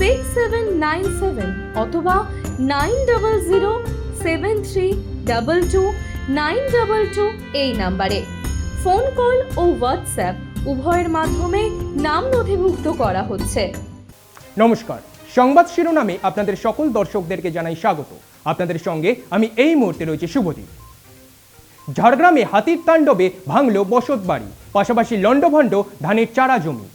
six seven nine seven অথবা nine double zero seven three double two nine double two এই নাম্বারে। Phone, call ও WhatsApp উভয়ের মাধ্যমে নাম নথিভুক্ত করা হচ্ছে। নমস্কার। সংবাদ শিরোনামে আপনাদের সকল দর্শকদেরকে জানাই স্বাগত। আপনাদের সঙ্গে আমি এই মুহূর্তে রয়েছে শুভদীপ। ঝাড়গ্রামে হাতির তাণ্ডবে ভাঙল বসত বাড়ি পাশাপাশি লণ্ডভণ্ড ধানের চারা জমি।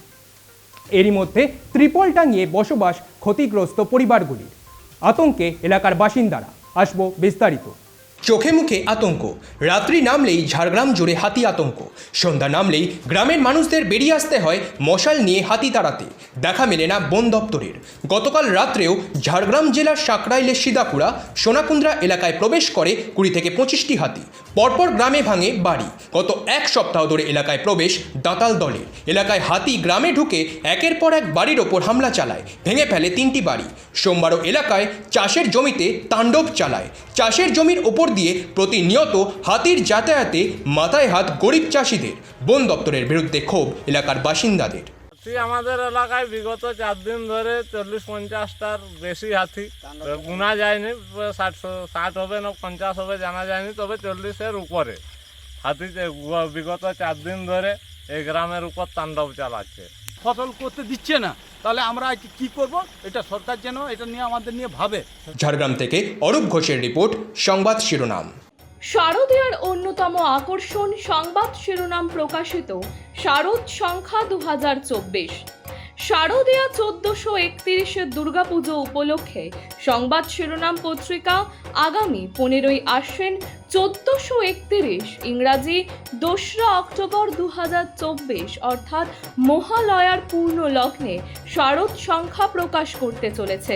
এরই মধ্যে ত্রিপল টাঙিয়ে বসবাস ক্ষতিগ্রস্ত পরিবারগুলির। আতঙ্কে এলাকার বাসিন্দারা। আসব বিস্তারিত। চোখে মুখে আতঙ্ক। রাত্রি নামলেই ঝাড়গ্রাম জুড়ে হাতি আতঙ্ক। সন্ধ্যা নামলেই গ্রামের মানুষদের বেরিয়ে আসতে হয় মশাল নিয়ে হাতি তাড়াতে। দেখা মেলে না বন দপ্তরের। গতকাল রাত্রেও ঝাড়গ্রাম জেলার সাকরাইলের সিদাকুড়া, সোনাকুন্দ্রা এলাকায় প্রবেশ করে কুড়ি থেকে পঁচিশটি হাতি। পরপর গ্রামে ভাঙে বাড়ি। গত এক সপ্তাহ ধরে এলাকায় প্রবেশ দাতাল দলের। এলাকায় হাতি গ্রামে ঢুকে একের পর এক বাড়ির ওপর হামলা চালায়। ভেঙে ফেলে তিনটি বাড়ি। সোমবারও এলাকায় চাষের জমিতে তাণ্ডব চালায়। চাষের জমির ওপর দিয়ে প্রতিনিয়ত হাতির যাতায়াতে মাথায় হাত গরিব চাষিদের বন দপ্তরের বিরুদ্ধে ক্ষোভ এলাকার বাসিন্দাদের। হাতি আমাদের এলাকায় বিগত চার দিন ধরে চল্লিশ পঞ্চাশটার বেশি হাতি। গুনা যায়নি ষাট ষাট হবে না পঞ্চাশ হবে জানা যায়নি তবে চল্লিশের উপরে হাতি বিগত চার দিন ধরে এই গ্রামের উপর তাণ্ডব চালাচ্ছে। ফসল করতে দিচ্ছে না। তাহলে আমরা কি করব? এটা সরকার যেন এটা নিয়ে আমাদের নিয়ে ভাবে। ঝাড়গ্রাম থেকে অরূপ ঘোষের রিপোর্ট সংবাদ শিরোনাম। শারদীয়ার অন্যতম আকর্ষণ সংবাদ শিরোনাম প্রকাশিত শারদ সংখ্যা দু হাজার চব্বিশ। শারদীয়া চোদ্দশো একত্রিশের দুর্গাপুজো উপলক্ষে সংবাদ শিরোনাম পত্রিকা আগামী পনেরোই আশ্বিন চোদ্দশো একত্রিশ ইংরাজি দোসরা অক্টোবর দু চব্বিশ, অর্থাৎ মহালয়ার পূর্ণ লগ্নে শারদ সংখ্যা প্রকাশ করতে চলেছে।